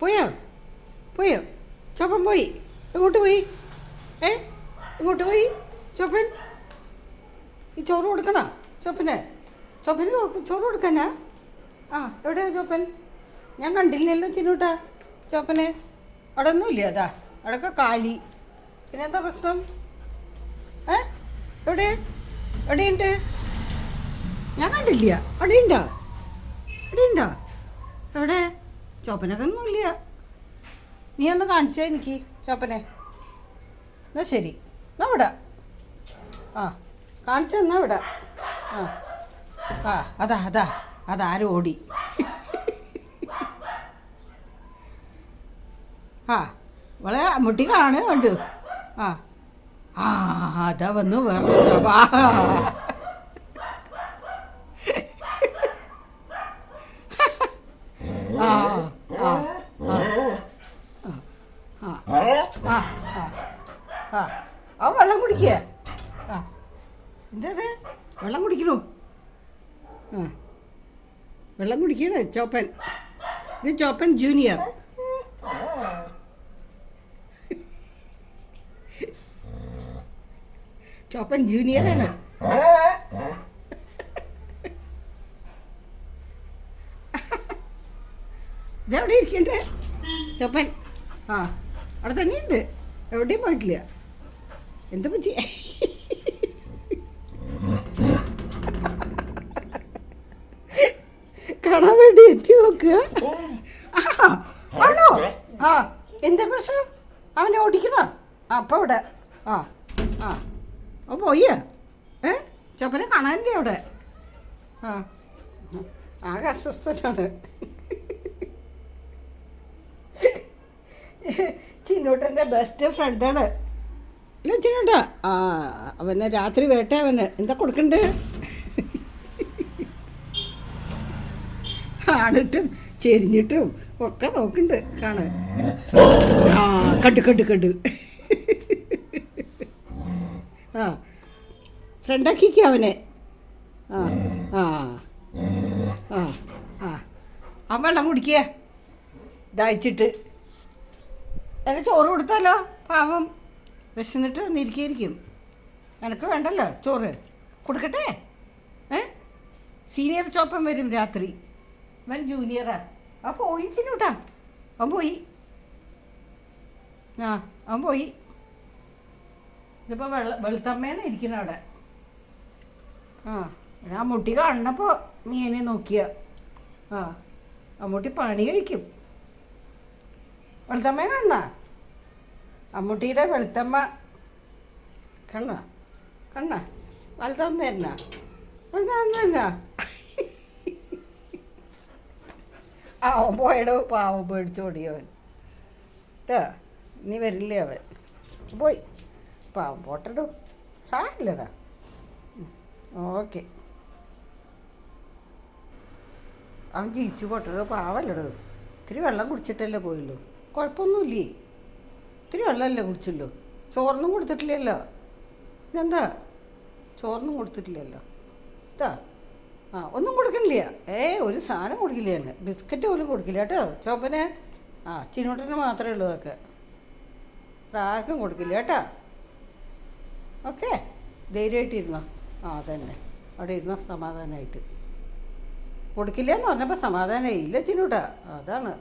പോയോ? പോയോ? ചോപ്പൻ പോയി. എങ്ങോട്ട് പോയി? ഏ? എങ്ങോട്ട് പോയി? ചോപ്പൻ ഈ ചോറ് കൊടുക്കണോ? ചോപ്പന് ചോപ്പന് ചോറ് കൊടുക്കാനാ? ആ എവിടെയാണ് ചോപ്പൻ ഞാൻ കണ്ടില്ലല്ലോ ചിന്നൂട്ടാ. ചോപ്പന് അവിടെ ഒന്നുമില്ല അതാ? അവിടെയൊക്കെ കാലി. പിന്നെ എന്താ പ്രശ്നം? ഏ? എവിടെ? എവിടെയുണ്ട്? ഞാൻ കണ്ടില്ല. അവിടെയുണ്ടോ? അവിടെയുണ്ടോ അവിടെ എവിടെ? ചോപ്പനൊക്കെ ഒന്നുമില്ല നീ ഒന്ന് കാണിച്ചേ എനിക്ക് ചോപ്പനെ. എന്നാ ശരി. എന്നാ ഇവിടെ ആ കാണിച്ചു എന്നാ ഇവിടെ ആ ആ അതാ അതാ അതാരും ഓടി. ആ വളരെ മുട്ടി കാണുക കണ്ടു. ആ ആ അതാ വന്നു വേറെ ആ ആ ആ ആ ആ അവൻ വെള്ളം കുടിക്കുക ആ. എന്തത്? വെള്ളം കുടിക്കണു. ആ. വെള്ളം കുടിക്കണേ ചോപ്പൻ. ഇത് ചോപ്പൻ ജൂനിയർ. ചോപ്പൻ ജൂനിയറാണ്. ഇതെവിടെ ഇരിക്കണ്ടേ? ചോപ്പൻ. ആ. അവിടെ തന്നെ ഉണ്ട് എവിടെയും പോയിട്ടില്ല. എന്താ പറ്റി കാണാൻ വേണ്ടി എത്തി നോക്കുക ആണോ? ആ എന്താ പ്രശ്നം അവനെ ഓടിക്കണോ? ആ അപ്പം ആ ആ. ഓ പോയ? ഏ? ചപ്പനെ കാണാനില്ലേ അവിടെ? ആ. ആകെ അസ്വസ്ഥനാണ്. ചിന്നൂട്ടന്റെ ബെസ്റ്റ് ഫ്രണ്ടാണ് ചിന്നൂട്ട ആ അവനെ രാത്രി വേട്ട അവന്. എന്താ കൊടുക്കണ്ടേ? ആടിട്ടും ചെരിഞ്ഞിട്ടും ഒക്കെ നോക്കുന്നുണ്ട് കാണാൻ. ആ കണ്ടു കണ്ടു കണ്ടു. ആ ഫ്രണ്ടാക്കിക്ക അവനെ. ആ ആ ആ ആ. ആ വെള്ളം കുടിക്കുക. ദാഹിച്ചിട്ട്. എന്നെ ചോറ് കൊടുത്താലോ? പാവം. വിശന്നിട്ട് വന്നിരിക്കുകയായിരിക്കും. നിനക്ക് വേണ്ടല്ലോ ചോറ്. കൊടുക്കട്ടെ? ഏ? സീനിയർ ചോപ്പൻ വരും രാത്രി. വൻ ജൂനിയറാ. ആ പോയി ചിന്നൂട്ടാ. അവൻ പോയി. ആ അവൻ പോയി. ഇതിപ്പോൾ വെള്ള വെളുത്തമ്മേനെ ഇരിക്കുന്ന അവിടെ. ആ ഞാൻ മുട്ടി കണ്ടപ്പോൾ നീ എന്നെ നോക്കിയ. ആ അമ്മൂട്ടി പണി കഴിക്കും. വെളുത്തമ്മ കണ്ണ അമ്മൂട്ടിയുടെ വെളുത്തമ്മ. കണ്ണ കണ്ണ വലുതമ്മ തന്നെ വലുതമ്മ തന്നെ ആ അവൻ പോയടോ പാവം പേടിച്ചോടിയവൻ കേട്ടോ നീ വരില്ലേ അവൻ? പോയി. പാവം പോട്ടടോ സാരില്ലടാ. ഓക്കെ. അവൻ ജീവിച്ചു പോട്ടടോ പാവല്ലടോ. ഇത്തിരി വെള്ളം കുടിച്ചിട്ടല്ലേ പോയല്ലോ കുഴപ്പമൊന്നുമില്ലേ? ഇത്തിരി വെള്ളമല്ലേ കുടിച്ചുള്ളൂ? ചോറൊന്നും കൊടുത്തിട്ടില്ലല്ലോ. എന്താ ചോറൊന്നും കൊടുത്തിട്ടില്ലല്ലോ. കേട്ടോ ആ ഒന്നും കൊടുക്കണില്ല. ഏ ഒരു സാധനം കൊടുക്കില്ല തന്നെ ബിസ്ക്കറ്റ് പോലും കൊടുക്കില്ല കേട്ടോ. ചോപ്പനെ. ആ ചിന്നോട്ടന് മാത്രമേ ഉള്ളൂ അതൊക്കെ ആർക്കും കൊടുക്കില്ല കേട്ടോ. ഓക്കെ. ധൈര്യമായിട്ടിരുന്നോ ആ അതന്നെ. അവിടെ ഇരുന്നോ സമാധാനമായിട്ട്. കൊടുക്കില്ല എന്ന് പറഞ്ഞപ്പോൾ സമാധാനമായി ഇല്ല അതാണ്.